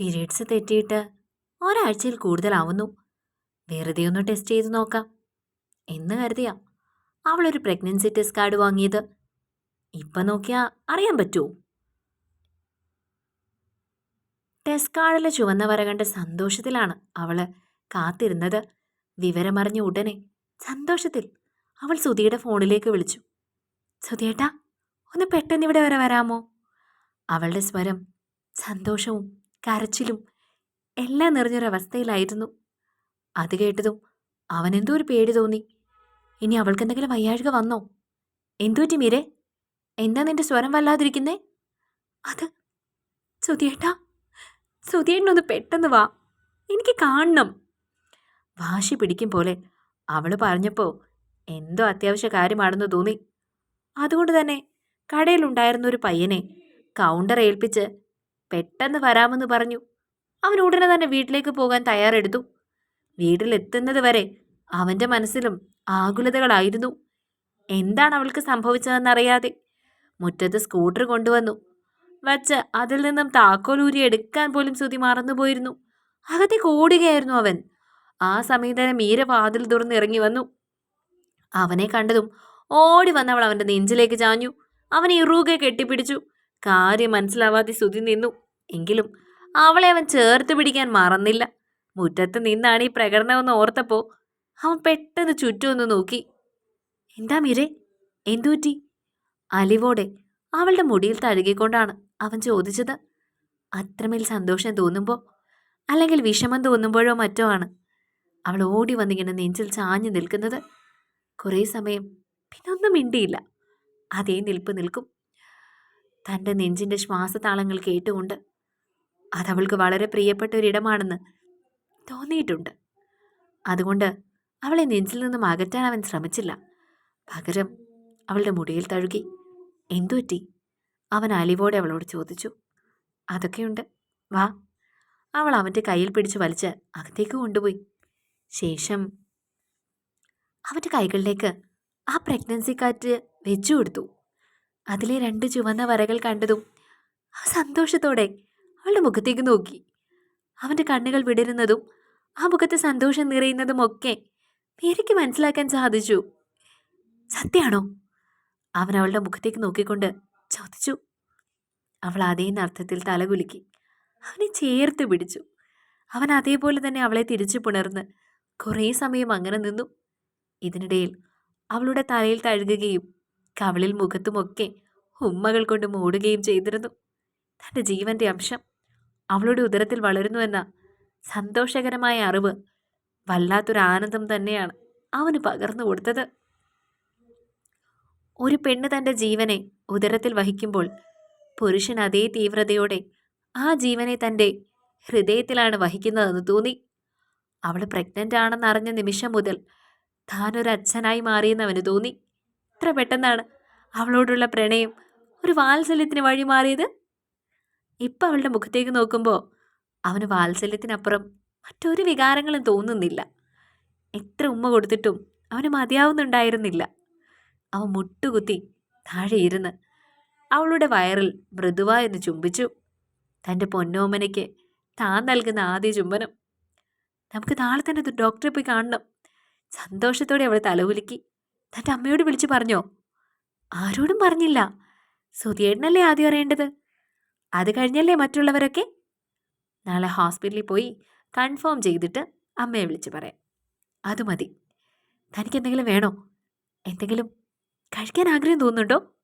Periods തെറ്റിയിട്ട് ഒരാഴ്ചയിൽ കൂടുതലാവുന്നു. വെറുതെ ഒന്ന് ടെസ്റ്റ് ചെയ്ത് നോക്കാം. എന്ന് കരുതിയാ അവളൊരു പ്രഗ്നൻസി ടെസ്റ്റ് കാർഡ് വാങ്ങിയത്. ഇപ്പം നോക്കിയാ അറിയാൻ പറ്റുമോ ടെസ്റ്റ് കാർഡിലെ ചുവന്ന വര കണ്ട സന്തോഷത്തിലാണ് അവൾ കാത്തിരുന്നത്. വിവരമറിഞ്ഞ ഉടനെ സന്തോഷത്തിൽ അവൾ സുധിയുടെ ഫോണിലേക്ക് വിളിച്ചു. സുധിയേട്ടാ ഒന്ന് പെട്ടെന്ന് ഇവിടെ വരെ വരാമോ? അവളുടെ സ്വരം സന്തോഷവും കരച്ചിലും എല്ലാം നിറഞ്ഞൊരവസ്ഥയിലായിരുന്നു. അത് കേട്ടതും അവനെന്തോ ഒരു പേടി തോന്നി. ഇനി അവൾക്കെന്തെങ്കിലും വയ്യാഴ്ക വന്നോ? എന്തുപറ്റി മീരെ? എന്താ നിന്റെ സ്വരം വല്ലാതിരിക്കുന്നേ? അത് സുധിയേട്ടാ സുധിയേട്ടനൊന്ന് പെട്ടെന്ന് വാ. എനിക്ക് കാണണം. വാശി പിടിക്കും പോലെ അവൾ പറഞ്ഞപ്പോൾ എന്തോ അത്യാവശ്യ കാര്യമാണെന്ന് തോന്നി. അതുകൊണ്ട് തന്നെ കടയിലുണ്ടായിരുന്ന ഒരു പയ്യനെ കൗണ്ടർ ഏൽപ്പിച്ച് പെട്ടെന്ന് വരാമെന്ന് പറഞ്ഞു. അവൻ ഉടനെ തന്നെ വീട്ടിലേക്ക് പോകാൻ തയ്യാറെടുത്തു. വീട്ടിലെത്തുന്നത് വരെ അവന്റെ മനസ്സിലും ആകുലതകളായിരുന്നു. എന്താണ് അവൾക്ക് സംഭവിച്ചതെന്നറിയാതെ മുറ്റത്ത് സ്കൂട്ടർ കൊണ്ടുവന്നു. വച്ച് അതിൽ നിന്നും താക്കോലൂരി എടുക്കാൻ പോലും ശ്രുതി മറന്നുപോയിരുന്നു. അകത്തേക്ക് ഓടുകയായിരുന്നു അവൻ. ആ സമയം തന്നെ മീര വാതിൽ തുറന്നിറങ്ങി വന്നു. അവനെ കണ്ടതും ഓടി വന്നവൾ അവന്റെ നെഞ്ചിലേക്ക് ചാഞ്ഞു. അവനെ ഇറുകെ കെട്ടിപ്പിടിച്ചു. കാര്യം മനസ്സിലാവാതെ ശ്രുതി നിന്നു. എങ്കിലും അവളെ അവൻ ചേർത്ത് പിടിക്കാൻ മറന്നില്ല. മുറ്റത്ത് നിന്നാണ് ഈ പ്രകടനമെന്ന് ഓർത്തപ്പോൾ അവൻ പെട്ടെന്ന് ചുറ്റും ഒന്ന് നോക്കി. എന്താ മീരെ? എന്തുറ്റി അലിവോടെ അവളുടെ മുടിയിൽ തഴുകിക്കൊണ്ടാണ് അവൻ ചോദിച്ചത്. അത്രമേൽ സന്തോഷം തോന്നുമ്പോൾ അല്ലെങ്കിൽ വിഷമം തോന്നുമ്പോഴോ മറ്റോ ആണ്. അവൾ ഓടി വന്നിങ്ങനെ നെഞ്ചിൽ ചാഞ്ഞു നിൽക്കുന്നത്. കുറേ സമയം പിന്നൊന്നും മിണ്ടിയില്ല. അതേ നിൽപ്പ് നിൽക്കും. തന്റെ നെഞ്ചിന്റെ ശ്വാസതാളങ്ങൾ കേട്ടുകൊണ്ട് അതവൾക്ക് വളരെ പ്രിയപ്പെട്ട ഒരിടമാണെന്ന് തോന്നിയിട്ടുണ്ട്. അതുകൊണ്ട് അവളെ നെഞ്ചിൽ നിന്നും അകറ്റാൻ അവൻ ശ്രമിച്ചില്ല. പകരം അവളുടെ മുടിയിൽ തഴുകി എന്തുപറ്റി? അവൻ അലിവോടെ അവളോട് ചോദിച്ചു. അതൊക്കെയുണ്ട്. വാ. അവൾ അവന്റെ കയ്യിൽ പിടിച്ച് വലിച്ച് അകത്തേക്ക് കൊണ്ടുപോയി. ശേഷം അവന്റെ കൈകളിലേക്ക് ആ പ്രഗ്നൻസി കാറ്റ് വെച്ചു കൊടുത്തു. അതിലെ രണ്ട് ചുവന്ന വരകൾ കണ്ടതും ആ സന്തോഷത്തോടെ അവളുടെ മുഖത്തേക്ക് നോക്കി. അവന്റെ കണ്ണുകൾ വിടരുന്നതും ആ മുഖത്തെ സന്തോഷം നിറയുന്നതും ഒക്കെ മേരിക്ക് മനസ്സിലാക്കാൻ സാധിച്ചു. സത്യാണോ? അവൻ അവളുടെ മുഖത്തേക്ക് നോക്കിക്കൊണ്ട് ചോദിച്ചു. അവൾ അതേ അർത്ഥത്തിൽ തലകുലുക്കി. അവനെ ചേർത്ത് പിടിച്ചു. അവൻ അതേപോലെ തന്നെ അവളെ തിരിച്ചു പുണർന്ന് കുറേ സമയം അങ്ങനെ നിന്നു. ഇതിനിടയിൽ അവളുടെ തലയിൽ തഴുകുകയും കവളിൽ മുഖത്തുമൊക്കെ ഉമ്മകൾ കൊണ്ട് മൂടുകയും ചെയ്തിരുന്നു. തന്റെ ജീവന്റെ അംശം അവളുടെ ഉദരത്തിൽ വളരുന്നുവെന്ന സന്തോഷകരമായ അറിവ് വല്ലാത്തൊരു ആനന്ദം തന്നെയാണ് അവന് പകർന്നു കൊടുത്തത്. ഒരു പെണ്ണ് തന്റെ ജീവനെ ഉദരത്തിൽ വഹിക്കുമ്പോൾ പുരുഷൻ അതേ തീവ്രതയോടെ ആ ജീവനെ തന്റെ ഹൃദയത്തിലാണ് വഹിക്കുന്നതെന്ന് തോന്നി. അവൾ പ്രഗ്നന്റ് ആണെന്നറിഞ്ഞ നിമിഷം മുതൽ താനൊരു അച്ഛനായി മാറിയെന്ന് തോന്നി. ഇത്ര പെട്ടെന്നാണ് അവളോടുള്ള പ്രണയം ഒരു വാത്സല്യത്തിന് വഴി മാറിയത്? ഇപ്പം അവളുടെ മുഖത്തേക്ക് നോക്കുമ്പോൾ അവന് വാത്സല്യത്തിനപ്പുറം മറ്റൊരു വികാരങ്ങളും തോന്നുന്നില്ല. എത്ര ഉമ്മ കൊടുത്തിട്ടും അവന് മതിയാവുന്നുണ്ടായിരുന്നില്ല. അവൻ മുട്ടുകുത്തി താഴെ ഇരുന്ന് അവളുടെ വയറിൽ മൃദുവായെന്ന് ചുംബിച്ചു. തന്റെ പൊന്നോമനയ്ക്ക് താൻ നൽകുന്ന ആദ്യ ചുംബനം. നമുക്ക് നാളെ തന്നെ ഡോക്ടറെ പോയി കാണണം. സന്തോഷത്തോടെ അവൾ തലകുലുക്കി തന്റെ അമ്മയോട് വിളിച്ചു പറഞ്ഞോ? ആരോടും പറഞ്ഞില്ല. സുധിയേട്ടനല്ലേ ആദ്യം അറിയേണ്ടത്? അത് കഴിഞ്ഞല്ലേ മറ്റുള്ളവരൊക്കെ? നാളെ ഹോസ്പിറ്റലിൽ പോയി കൺഫേം ചെയ്തിട്ട് അമ്മയെ വിളിച്ച് പറയാം. അത് മതി. തനിക്ക് എന്തെങ്കിലും വേണോ? എന്തെങ്കിലും കഴിക്കാൻ ആഗ്രഹം തോന്നുന്നുണ്ടോ?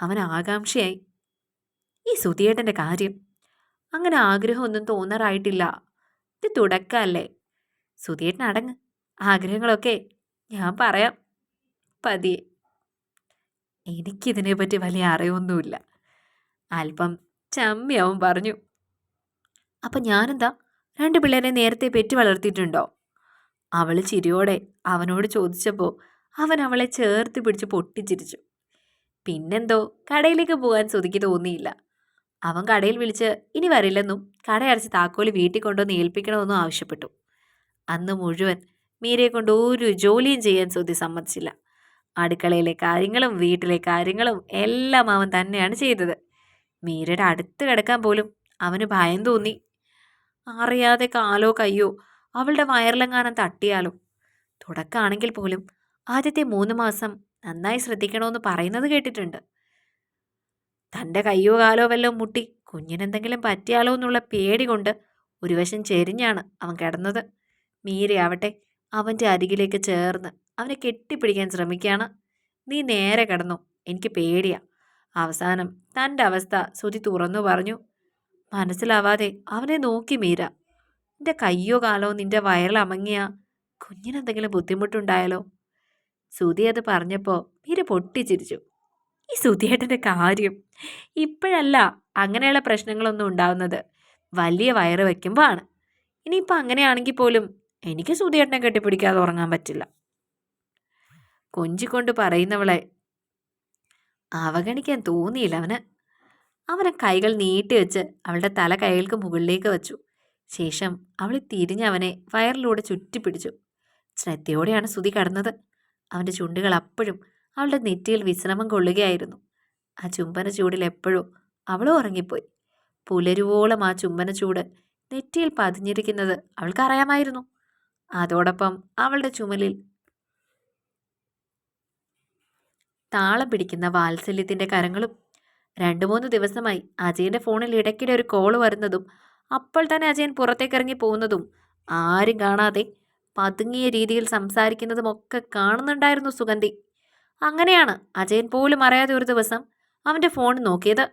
അവൻ ആകാംക്ഷയായി. ഈ സുധിയേട്ടന്റെ കാര്യം അങ്ങനെ ആഗ്രഹമൊന്നും തോന്നാറായിട്ടില്ല. ഇത് തുടക്കമല്ലേ? സുധിയേട്ടൻ അടങ്ങ് ആഗ്രഹങ്ങളൊക്കെ ഞാൻ പറയാം. പതിയെ എനിക്കിതിനെപ്പറ്റി വലിയ അറിവൊന്നുമില്ല. അല്പം ചമ്മിയാവും പറഞ്ഞു. അപ്പം ഞാനെന്താ? രണ്ട് പിള്ളേരെ നേരത്തെ പെറ്റു വളർത്തിയിട്ടുണ്ടോ? അവൾ ചിരിയോടെ അവനോട് ചോദിച്ചപ്പോൾ അവൻ അവളെ ചേർത്ത് പിടിച്ച് പൊട്ടിച്ചിരിച്ചു. പിന്നെന്തോ കടയിലേക്ക് പോകാൻ സ്വതിക്ക് തോന്നിയില്ല. അവൻ കടയിൽ വിളിച്ച് ഇനി വരില്ലെന്നും കടയടച്ച് താക്കോൽ വീട്ടിൽ കൊണ്ടുവന്ന് ഏൽപ്പിക്കണമെന്നും ആവശ്യപ്പെട്ടു. അന്ന് മുഴുവൻ മീരയെ കൊണ്ട് ഒരു ജോലിയും ചെയ്യാൻ സ്വതി സമ്മതിച്ചില്ല. അടുക്കളയിലെ കാര്യങ്ങളും വീട്ടിലെ കാര്യങ്ങളും എല്ലാം അവൻ തന്നെയാണ് ചെയ്തത്. മീരയുടെ അടുത്ത് കിടക്കാൻ പോലും അവന് ഭയം തോന്നി. അറിയാതെ കാലോ കയ്യോ അവളുടെ വയറിലെങ്ങാനും തട്ടിയാലോ? തുടക്കാണെങ്കിൽ പോലും ആദ്യത്തെ മൂന്ന് മാസം നന്നായി ശ്രദ്ധിക്കണമെന്ന് പറയുന്നത് കേട്ടിട്ടുണ്ട്. തന്റെ കയ്യോ കാലോ വല്ലതും മുട്ടി കുഞ്ഞിനെന്തെങ്കിലും പറ്റിയാലോ എന്നുള്ള പേടി കൊണ്ട് ഒരു വശം ചെരിഞ്ഞാണ് അവൻ കിടന്നത്. മീരയാവട്ടെ അവന്റെ അരികിലേക്ക് ചേർന്ന് അവനെ കെട്ടിപ്പിടിക്കാൻ ശ്രമിക്കുകയാണ്. നീ നേരെ കിടന്നു. എനിക്ക് പേടിയാ. അവസാനം തന്റെ അവസ്ഥ ശ്രുതി തുറന്നു പറഞ്ഞു. മനസ്സിലാവാതെ അവനെ നോക്കി മീര. നിന്റെ കയ്യോ കാലോ നിന്റെ വയറിൽ അമങ്ങിയ. കുഞ്ഞിനെന്തെങ്കിലും ബുദ്ധിമുട്ടുണ്ടായാലോ? സുതി അത് പറഞ്ഞപ്പോൾ മീര പൊട്ടിച്ചിരിച്ചു. ഈ സുതിയേട്ടന്റെ കാര്യം. ഇപ്പോഴല്ല അങ്ങനെയുള്ള പ്രശ്നങ്ങളൊന്നും ഉണ്ടാവുന്നത്. വലിയ വയറ് വയ്ക്കുമ്പോൾ ആണ്. ഇനിയിപ്പോൾ അങ്ങനെയാണെങ്കിൽ പോലും എനിക്ക് സുധിയേട്ടനെ കെട്ടിപ്പിടിക്കാതെ ഉറങ്ങാൻ പറ്റില്ല. കൊഞ്ചിക്കൊണ്ട് പറയുന്നവളെ അവഗണിക്കാൻ തോന്നിയില്ല അവന്. അവനെ കൈകൾ നീട്ടി വെച്ച് അവളുടെ തല കൈകൾക്ക് മുകളിലേക്ക് വെച്ചു. ശേഷം അവൾ തിരിഞ്ഞ് അവനെ വയറിലൂടെ ചുറ്റിപ്പിടിച്ചു. ശ്രദ്ധയോടെയാണ് സുതി കടന്നത്. അവന്റെ ചുണ്ടുകൾ അപ്പോഴും അവളുടെ നെറ്റിയിൽ വിശ്രമം കൊള്ളുകയായിരുന്നു. ആ ചുംബന ചൂടിൽ എപ്പോഴോ അവളും ഉറങ്ങിപ്പോയി. പുലരുവോളം ആ ചുംബന ചൂട് നെറ്റിയിൽ പതിഞ്ഞിരിക്കുന്നത് അവൾക്കറിയാമായിരുന്നു. അതോടൊപ്പം അവളുടെ ചുമലിൽ താളം പിടിക്കുന്ന വാത്സല്യത്തിന്റെ കരങ്ങളും രണ്ടു മൂന്ന് ദിവസമായി അജയന്റെ ഫോണിൽ ഇടയ്ക്കിടെ ഒരു കോൾ വരുന്നതും അപ്പോൾ തന്നെ അജയൻ പുറത്തേക്ക് ഇറങ്ങി പോകുന്നതും ആരും കാണാതെ പതുങ്ങിയ രീതിയിൽ സംസാരിക്കുന്നതും ഒക്കെ കാണുന്നുണ്ടായിരുന്നു സുഗന്ധി. അങ്ങനെയാണ് അജയൻ പോലും അറിയാതെ ഒരു ദിവസം അവന്റെ ഫോൺ നോക്കിയത്.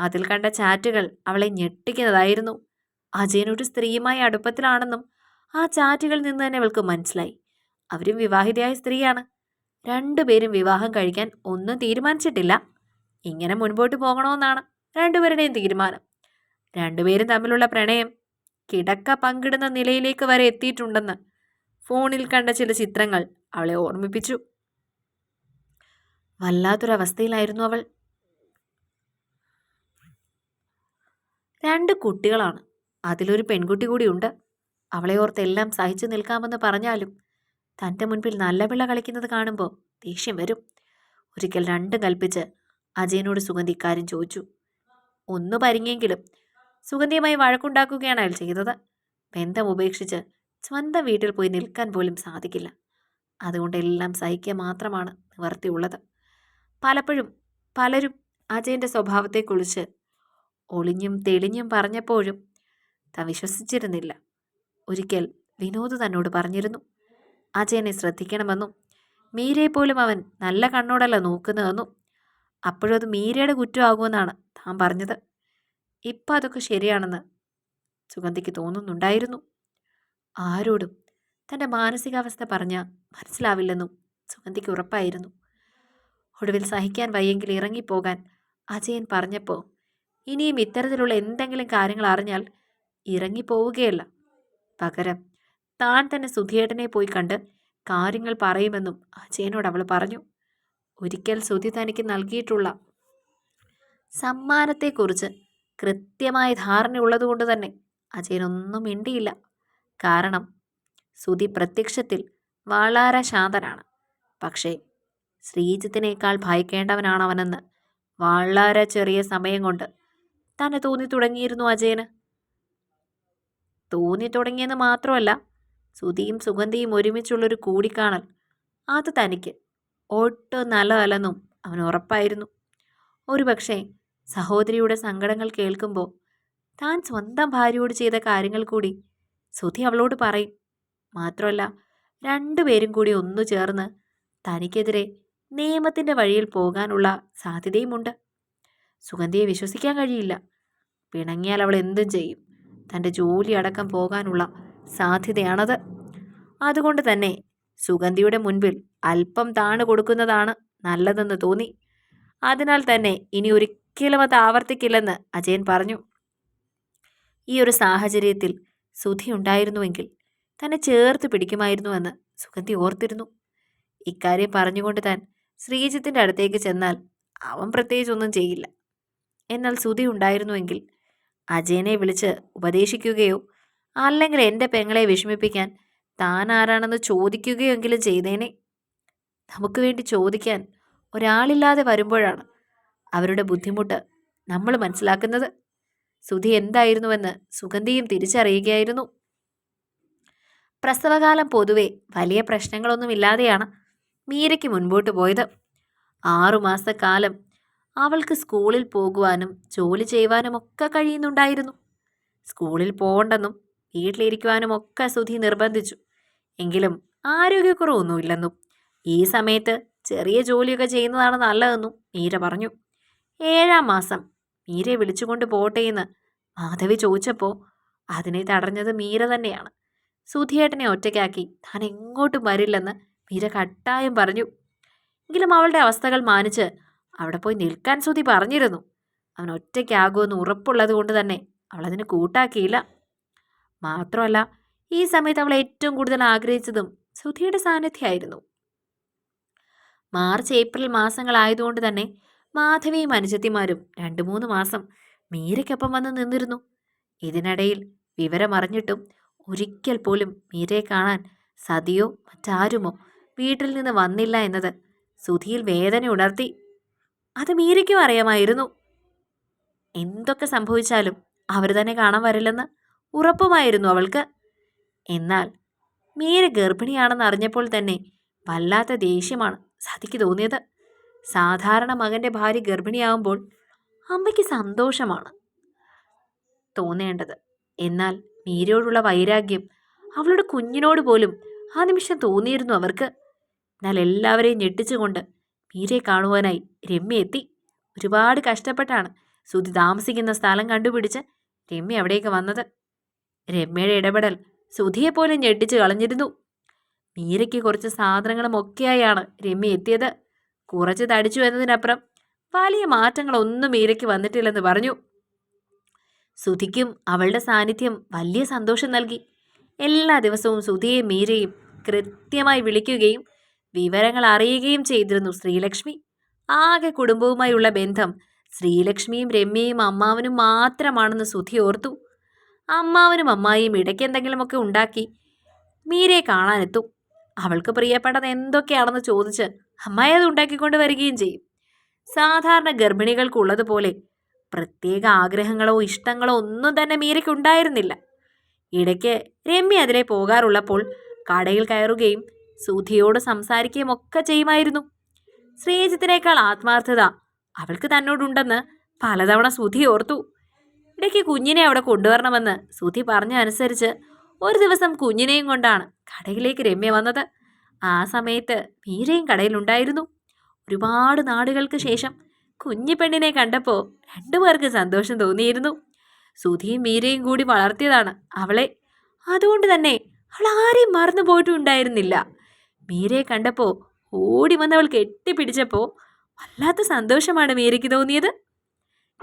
അതിൽ കണ്ട ചാറ്റുകൾ അവളെ ഞെട്ടിക്കുന്നതായിരുന്നു. അജയൻ ഒരു സ്ത്രീയുമായി അടുപ്പത്തിലാണെന്നും ആ ചാറ്റുകളിൽ നിന്ന് തന്നെ അവൾക്ക് മനസ്സിലായി. അവരും വിവാഹിതയായ സ്ത്രീയാണ്. രണ്ടുപേരും വിവാഹം കഴിക്കാൻ ഒന്നും തീരുമാനിച്ചിട്ടില്ല. ഇങ്ങനെ മുൻപോട്ട് പോകണമെന്നാണ് രണ്ടുപേരുടെയും തീരുമാനം. രണ്ടുപേരും തമ്മിലുള്ള പ്രണയം കിടക്ക പങ്കിടുന്ന നിലയിലേക്ക് വരെ എത്തിയിട്ടുണ്ടെന്ന് ഫോണിൽ കണ്ട ചില ചിത്രങ്ങൾ അവളെ ഓർമ്മിപ്പിച്ചു. വല്ലാത്തൊരവസ്ഥയിലായിരുന്നു അവൾ. രണ്ട് കുട്ടികളാണ്. അതിലൊരു പെൺകുട്ടി കൂടിയുണ്ട്. അവളെ ഓർത്തെല്ലാം സഹിച്ചു നിൽക്കാമെന്ന് പറഞ്ഞാലും തന്റെ മുൻപിൽ നല്ല പിള്ള കളിക്കുന്നത് കാണുമ്പോൾ ദേഷ്യം വരും. ഒരിക്കൽ രണ്ടും കൽപ്പിച്ച് അജയനോട് സുഗന്ധി ഇക്കാര്യം ചോദിച്ചു. ഒന്ന് പരിങ്ങിയെങ്കിലും സുഗന്ധിയുമായി വഴക്കുണ്ടാക്കുകയാണ് അയാൾ ചെയ്തത്. ബന്ധം ഉപേക്ഷിച്ച് സ്വന്തം വീട്ടിൽ പോയി നിൽക്കാൻ പോലും സാധിക്കില്ല. അതുകൊണ്ട് എല്ലാം സഹിക്കുക മാത്രമാണ് നിവർത്തിയുള്ളത്. പലപ്പോഴും പലരും അജയന്റെ സ്വഭാവത്തെക്കുറിച്ച് ഒളിഞ്ഞും തെളിഞ്ഞും പറഞ്ഞപ്പോഴും ത വിശ്വസിച്ചിരുന്നില്ല. ഒരിക്കൽ വിനോദ് തന്നോട് പറഞ്ഞിരുന്നു. അജയനെ ശ്രദ്ധിക്കണമെന്നും മീരയെ പോലും അവൻ നല്ല കണ്ണോടല്ല നോക്കുന്നതെന്നും അപ്പോഴും അത് മീരയുടെ കുറ്റമാകുമെന്നാണ് താൻ പറഞ്ഞത്. ഇപ്പം അതൊക്കെ ശരിയാണെന്ന് സുഗന്ധിക്ക് തോന്നുന്നുണ്ടായിരുന്നു. ആരോടും തന്റെ മാനസികാവസ്ഥ പറഞ്ഞാൽ മനസ്സിലാവില്ലെന്നും സുഗന്ധിക്ക് ഉറപ്പായിരുന്നു. ഒടുവിൽ സഹിക്കാൻ വയ്യെങ്കിൽ ഇറങ്ങിപ്പോകാൻ അജയൻ പറഞ്ഞപ്പോൾ ഇനിയും ഇത്തരത്തിലുള്ള എന്തെങ്കിലും കാര്യങ്ങൾ അറിഞ്ഞാൽ ഇറങ്ങിപ്പോവുകയല്ല. പകരം. താൻ തന്നെ സുധിയേട്ടനെ പോയി കണ്ട് കാര്യങ്ങൾ പറയുമെന്നും അജയനോട് അവൾ പറഞ്ഞു. ഒരിക്കൽ സുധി തനിക്ക് നൽകിയിട്ടുള്ള സമ്മാനത്തെക്കുറിച്ച് കൃത്യമായ ധാരണയുള്ളതുകൊണ്ട് തന്നെ അജയനൊന്നും മിണ്ടിയില്ല. കാരണം സുധി പ്രത്യക്ഷത്തിൽ വളരെ ശാന്തനാണ്. പക്ഷേ ശ്രീജിത്തിനേക്കാൾ ഭയക്കേണ്ടവനാണ് അവനെന്ന് വളരെ ചെറിയ സമയം കൊണ്ട് തന്നെ തോന്നി തുടങ്ങിയിരുന്നു അജയന്. തോന്നി തുടങ്ങിയെന്ന് മാത്രമല്ല സുധിയും സുഗന്ധിയും ഒരുമിച്ചുള്ളൊരു കൂടിക്കാണൽ. അത് തനിക്ക് ഒട്ടും നല്ലതല്ലെന്നും അവൻ ഉറപ്പായിരുന്നു. ഒരുപക്ഷെ സഹോദരിയുടെ സങ്കടങ്ങൾ കേൾക്കുമ്പോൾ താൻ സ്വന്തം ഭാര്യയോട് ചെയ്ത കാര്യങ്ങൾ കൂടി സുധി അവളോട് പറയും. മാത്രമല്ല രണ്ടുപേരും കൂടി ഒന്നു ചേർന്ന് തനിക്കെതിരെ നിയമത്തിന്റെ വഴിയിൽ പോകാനുള്ള സാധ്യതയുമുണ്ട്. സുഗന്ധിയെ വിശ്വസിക്കാൻ കഴിയില്ല. പിണങ്ങിയാൽ അവൾ എന്തും ചെയ്യും. തന്റെ ജോലി അടക്കം പോകാനുള്ള സാധ്യതയാണത്. അതുകൊണ്ട് തന്നെ സുഗന്ധിയുടെ മുൻപിൽ അല്പം താണു കൊടുക്കുന്നതാണ് നല്ലതെന്ന് തോന്നി. അതിനാൽ തന്നെ ഇനി ഒരിക്കലും അത് ആവർത്തിക്കില്ലെന്ന് അജയൻ പറഞ്ഞു. ഈ ഒരു സാഹചര്യത്തിൽ സുധി ഉണ്ടായിരുന്നുവെങ്കിൽ തന്നെ ചേർത്ത് പിടിക്കുമായിരുന്നുവെന്ന് സുഗന്ധി ഓർത്തിരുന്നു. ഇക്കാര്യം പറഞ്ഞുകൊണ്ട് താൻ ശ്രീജിത്തിന്റെ അടുത്തേക്ക് ചെന്നാൽ അവൻ പ്രത്യേകിച്ചൊന്നും ചെയ്യില്ല. എന്നാൽ സുധി ഉണ്ടായിരുന്നുവെങ്കിൽ അജയനെ വിളിച്ച് ഉപദേശിക്കുകയോ അല്ലെങ്കിൽ എന്റെ പെങ്ങളെ വിഷമിപ്പിക്കാൻ താൻ ആരാണെന്ന് ചോദിക്കുകയെങ്കിലും ചെയ്തേനെ. നമുക്ക് വേണ്ടി ചോദിക്കാൻ ഒരാളില്ലാതെ വരുമ്പോഴാണ് അവരുടെ ബുദ്ധിമുട്ട് നമ്മൾ മനസ്സിലാക്കുന്നത്. സുധി എന്തായിരുന്നുവെന്ന് സുഗന്ധിയും തിരിച്ചറിയുകയായിരുന്നു. പ്രസവകാലം പൊതുവെ വലിയ പ്രശ്നങ്ങളൊന്നുമില്ലാതെയാണ് മീരയ്ക്ക് മുൻപോട്ട് പോയത്. ആറുമാസക്കാലം അവൾക്ക് സ്കൂളിൽ പോകുവാനും ജോലി ചെയ്യുവാനും ഒക്കെ കഴിയുന്നുണ്ടായിരുന്നു. സ്കൂളിൽ പോകണ്ടെന്നും വീട്ടിലിരിക്കുവാനും ഒക്കെ സുധി നിർബന്ധിച്ചു. എങ്കിലും ആരോഗ്യക്കുറവൊന്നുമില്ലെന്നും ഈ സമയത്ത് ചെറിയ ജോലിയൊക്കെ ചെയ്യുന്നതാണ് നല്ലതെന്നും മീര പറഞ്ഞു. ഏഴാം മാസം മീരയെ വിളിച്ചുകൊണ്ട് പോട്ടെ എന്ന് മാധവി ചോദിച്ചപ്പോൾ അതിനെ തടഞ്ഞത് മീര തന്നെയാണ്. സുധിയേട്ടനെ ഒറ്റയ്ക്കാക്കി താൻ എങ്ങോട്ടും വരില്ലെന്ന് മീര കട്ടായം പറഞ്ഞു. എങ്കിലും അവളുടെ അവസ്ഥകൾ മാനിച്ച് അവിടെ പോയി നിൽക്കാൻ സുധി പറഞ്ഞിരുന്നു. അവൻ ഒറ്റയ്ക്കാകുമെന്ന് ഉറപ്പുള്ളത് കൊണ്ട് തന്നെ അവളതിന് കൂട്ടാക്കിയില്ല. മാത്രമല്ല ഈ സമയത്ത് അവൾ ഏറ്റവും കൂടുതൽ ആഗ്രഹിച്ചതും സുധിയുടെ സാന്നിധ്യമായിരുന്നു മാർച്ച് ഏപ്രിൽ മാസങ്ങളായതുകൊണ്ട് തന്നെ മാധവിയും അനുജത്തിമാരും രണ്ടു മൂന്ന് മാസം മീരയ്ക്കൊപ്പം വന്ന് നിന്നിരുന്നു. ഇതിനിടയിൽ വിവരമറിഞ്ഞിട്ടും ഒരിക്കൽ പോലും മീരയെ കാണാൻ സതിയോ മറ്റാരുമോ വീട്ടിൽ നിന്ന് വന്നില്ല എന്നത് സുധിയിൽ വേദന ഉണർത്തി. അത് മീരയ്ക്കും അറിയാമായിരുന്നു. എന്തൊക്കെ സംഭവിച്ചാലും അവർ തന്നെ കാണാൻ വരില്ലെന്ന് ഉറപ്പുമായിരുന്നു അവൾക്ക്. എന്നാൽ മീര ഗർഭിണിയാണെന്ന് അറിഞ്ഞപ്പോൾ തന്നെ വല്ലാത്ത ദേഷ്യമാണ് സതിക്ക് തോന്നിയത്. സാധാരണ മകന്റെ ഭാര്യ ഗർഭിണിയാവുമ്പോൾ അമ്മയ്ക്ക് സന്തോഷമാണ് തോന്നേണ്ടത്. എന്നാൽ മീരയോടുള്ള വൈരാഗ്യം അവളുടെ കുഞ്ഞിനോട് പോലും ആ നിമിഷം തോന്നിയിരുന്നു അവർക്ക്. എന്നാൽ എല്ലാവരെയും ഞെട്ടിച്ചുകൊണ്ട് മീരയെ കാണുവാനായി. രമ്യ എത്തി. ഒരുപാട് കഷ്ടപ്പെട്ടാണ്. സുധി താമസിക്കുന്ന സ്ഥലം കണ്ടുപിടിച്ച് രമ്യ അവിടേക്ക് വന്നത്. രമ്യയുടെ ഇടപെടൽ സുധിയെപ്പോലും ഞെട്ടിച്ച് കളഞ്ഞിരുന്നു. മീരയ്ക്ക് കുറച്ച് സാധനങ്ങളും ഒക്കെയായാണ് രമ്യ എത്തിയത്. കുറച്ച് തടിച്ചു എന്നതിനപ്പുറം വലിയ മാറ്റങ്ങളൊന്നും മീരയ്ക്ക് വന്നിട്ടില്ലെന്ന് പറഞ്ഞു. സുധിക്കും അവളുടെ സാന്നിധ്യം വലിയ സന്തോഷം നൽകി. എല്ലാ ദിവസവും സുധിയെയും മീരയും കൃത്യമായി വിളിക്കുകയും വിവരങ്ങൾ അറിയുകയും ചെയ്തിരുന്നു ശ്രീലക്ഷ്മി. ആകെ കുടുംബവുമായുള്ള ബന്ധം ശ്രീലക്ഷ്മിയും രമ്യയും അമ്മാവനും മാത്രമാണെന്ന് സുധി ഓർത്തു. അമ്മാവനും അമ്മായിയും ഇടയ്ക്ക് എന്തെങ്കിലുമൊക്കെ ഉണ്ടാക്കി മീരയെ കാണാനെത്തും. അവൾക്ക് പ്രിയപ്പെട്ടത് എന്തൊക്കെയാണെന്ന് ചോദിച്ച് അമ്മായി അത് ഉണ്ടാക്കിക്കൊണ്ട് വരികയും ചെയ്യും. സാധാരണ ഗർഭിണികൾക്കുള്ളതുപോലെ പ്രത്യേക ആഗ്രഹങ്ങളോ ഇഷ്ടങ്ങളോ ഒന്നും തന്നെ മീരയ്ക്ക് ഉണ്ടായിരുന്നില്ല ഇടയ്ക്ക് രമ്യ അതിലെ പോകാറുള്ളപ്പോൾ കടയിൽ കയറുകയും സുധിയോട് സംസാരിക്കുകയും ഒക്കെ ചെയ്യുമായിരുന്നു. ശ്രീജിത്തിനേക്കാൾ ആത്മാർത്ഥത അവൾക്ക് തന്നോടുണ്ടെന്ന് പലതവണ സുധി ഓർത്തു. ഇടയ്ക്ക് കുഞ്ഞിനെ അവിടെ കൊണ്ടുവരണമെന്ന് സുധി പറഞ്ഞ അനുസരിച്ച് ഒരു ദിവസം കുഞ്ഞിനെയും കൊണ്ടാണ് കടയിലേക്ക് രമ്യ വന്നത്. ആ സമയത്ത് മീരയും കടയിലുണ്ടായിരുന്നു. ഒരുപാട് നാടുകൾക്ക് ശേഷം കുഞ്ഞിപ്പെണ്ണിനെ പെണ്ണിനെ കണ്ടപ്പോൾ രണ്ടുപേർക്ക് സന്തോഷം തോന്നിയിരുന്നു. സുധിയും മീരയും കൂടി വളർത്തിയതാണ് അവളെ. അതുകൊണ്ട് തന്നെ അവൾ ആരെയും മറന്നു പോയിട്ടും ഉണ്ടായിരുന്നില്ല മീരയെ കണ്ടപ്പോൾ ഓടി വന്ന് അവൾ കെട്ടിപ്പിടിച്ചപ്പോൾ വല്ലാത്ത സന്തോഷമാണ് മീരയ്ക്ക് തോന്നിയത്.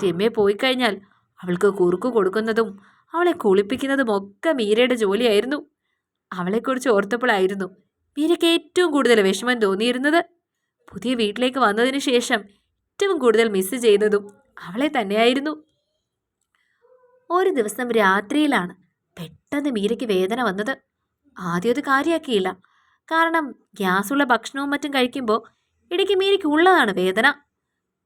രമ്യ പോയി കഴിഞ്ഞാൽ അവൾക്ക് കുറുക്ക് കൊടുക്കുന്നതും അവളെ കുളിപ്പിക്കുന്നതും ഒക്കെ മീരയുടെ ജോലിയായിരുന്നു. അവളെക്കുറിച്ച് ഓർത്തപ്പോഴായിരുന്നു മീരയ്ക്ക് ഏറ്റവും കൂടുതൽ വിഷമം തോന്നിയിരുന്നത്. പുതിയ വീട്ടിലേക്ക് വന്നതിന് ശേഷം ഏറ്റവും കൂടുതൽ മിസ് ചെയ്തതും അവളെ തന്നെയായിരുന്നു. ഒരു ദിവസം രാത്രിയിലാണ് പെട്ടെന്ന് മീരയ്ക്ക് വേദന വന്നത്. ആദ്യം അത് കാര്യമാക്കിയില്ല കാരണം ഗ്യാസുള്ള ഭക്ഷണവും മറ്റും കഴിക്കുമ്പോൾ ഇടയ്ക്ക് മീരയ്ക്ക് ഉള്ളതാണ് വേദന.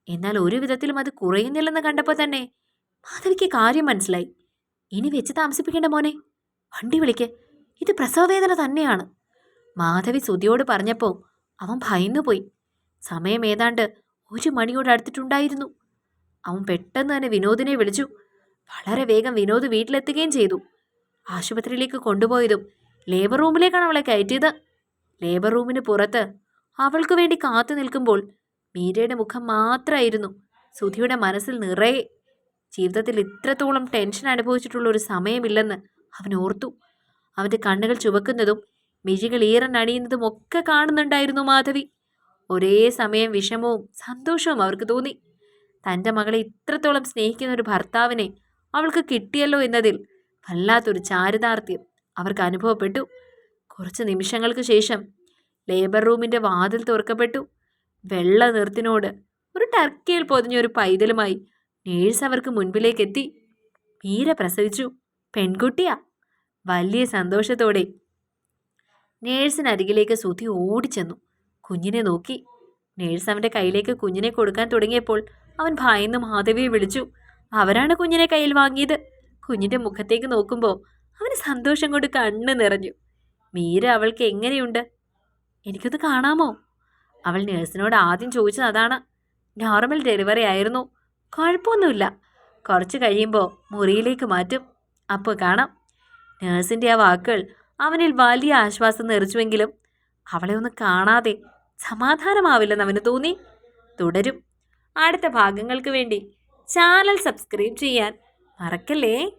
എന്നാൽ ഒരു വിധത്തിലും അത് കുറയുന്നില്ലെന്ന് കണ്ടപ്പോൾ തന്നെ മാധവിക്ക് കാര്യം മനസ്സിലായി. ഇനി വെച്ച് താമസിപ്പിക്കേണ്ട മോനെ. വണ്ടി വിളിക്ക്. ഇത് പ്രസവവേദന തന്നെയാണ്. മാധവി സുതിയോട് പറഞ്ഞപ്പോൾ അവൻ ഭയന്നുപോയി. സമയം ഏതാണ്ട് ഒരു മണിയോട് അടുത്തിട്ടുണ്ടായിരുന്നു. അവൻ പെട്ടെന്ന് തന്നെ വിനോദിനെ വിളിച്ചു. വളരെ വേഗം വിനോദ് വീട്ടിലെത്തുകയും ചെയ്തു. ആശുപത്രിയിലേക്ക് കൊണ്ടുപോയതും ലേബർ റൂമിലേക്കാണ് അവളെ കയറ്റിയത്. ലേബർ റൂമിന് പുറത്ത് അവൾക്ക് വേണ്ടി കാത്തു നിൽക്കുമ്പോൾ മീരയുടെ മുഖം മാത്രമായിരുന്നു സുധിയുടെ മനസ്സിൽ നിറയെ ജീവിതത്തിൽ ഇത്രത്തോളം ടെൻഷൻ അനുഭവിച്ചിട്ടുള്ള ഒരു സമയമില്ലെന്ന് അവൻ ഓർത്തു. അവന്റെ കണ്ണുകൾ ചുവക്കുന്നതും മിഴികൾ ഈറൻ അണിയുന്നതും ഒക്കെ കാണുന്നുണ്ടായിരുന്നു മാധവി. ഒരേ സമയം വിഷമവും സന്തോഷവും അവർക്ക് തോന്നി. തന്റെ മകളെ ഇത്രത്തോളം സ്നേഹിക്കുന്ന ഒരു ഭർത്താവിനെ അവൾക്ക് കിട്ടിയല്ലോ എന്നതിൽ വല്ലാത്തൊരു ചാരിതാർത്ഥ്യം അവർക്ക് അനുഭവപ്പെട്ടു. കുറച്ച് നിമിഷങ്ങൾക്ക് ശേഷം ലേബർ റൂമിന്റെ വാതിൽ തുറക്കപ്പെട്ടു. വെള്ള നിർത്തിനോട് ഒരു ടർക്കിയിൽ പൊതിഞ്ഞൊരു പൈതലുമായി നേഴ്സ് അവർക്ക് മുൻപിലേക്ക് എത്തി മീര പ്രസവിച്ചു. പെൺകുട്ടിയാ. വലിയ സന്തോഷത്തോടെ നേഴ്സിനരികിലേക്ക് സുധി ഓടിച്ചെന്നു. കുഞ്ഞിനെ നോക്കി. നേഴ്സ് അവന്റെ കയ്യിലേക്ക് കുഞ്ഞിനെ കൊടുക്കാൻ തുടങ്ങിയപ്പോൾ അവൻ ഭയന്ന് മാധവിയെ വിളിച്ചു. അവരാണ് കുഞ്ഞിനെ കയ്യിൽ വാങ്ങിയത്? കുഞ്ഞിന്റെ മുഖത്തേക്ക് നോക്കുമ്പോൾ അവന് സന്തോഷം കൊണ്ട് കണ്ണ് നിറഞ്ഞു. മീര അവൾക്ക് എങ്ങനെയുണ്ട്? എനിക്കത് കാണാമോ? അവൾ നേഴ്സിനോട് ആദ്യം ചോദിച്ചത് അതാണ്. നോർമൽ ഡെലിവറി ആയിരുന്നു. കുഴപ്പമൊന്നുമില്ല. കുറച്ച് കഴിയുമ്പോൾ മുറിയിലേക്ക് മാറ്റും. അപ്പോൾ കാണാം. നേഴ്സിന്റെ ആ വാക്കുകൾ അവനിൽ വലിയ ആശ്വാസം നിറച്ചുവെങ്കിലും അവളെ ഒന്ന് കാണാതെ സമാധാനമാവില്ലെന്ന് അവന് തോന്നി. തുടരും. അടുത്ത ഭാഗങ്ങൾക്ക് വേണ്ടി ചാനൽ സബ്സ്ക്രൈബ് ചെയ്യാൻ മറക്കല്ലേ?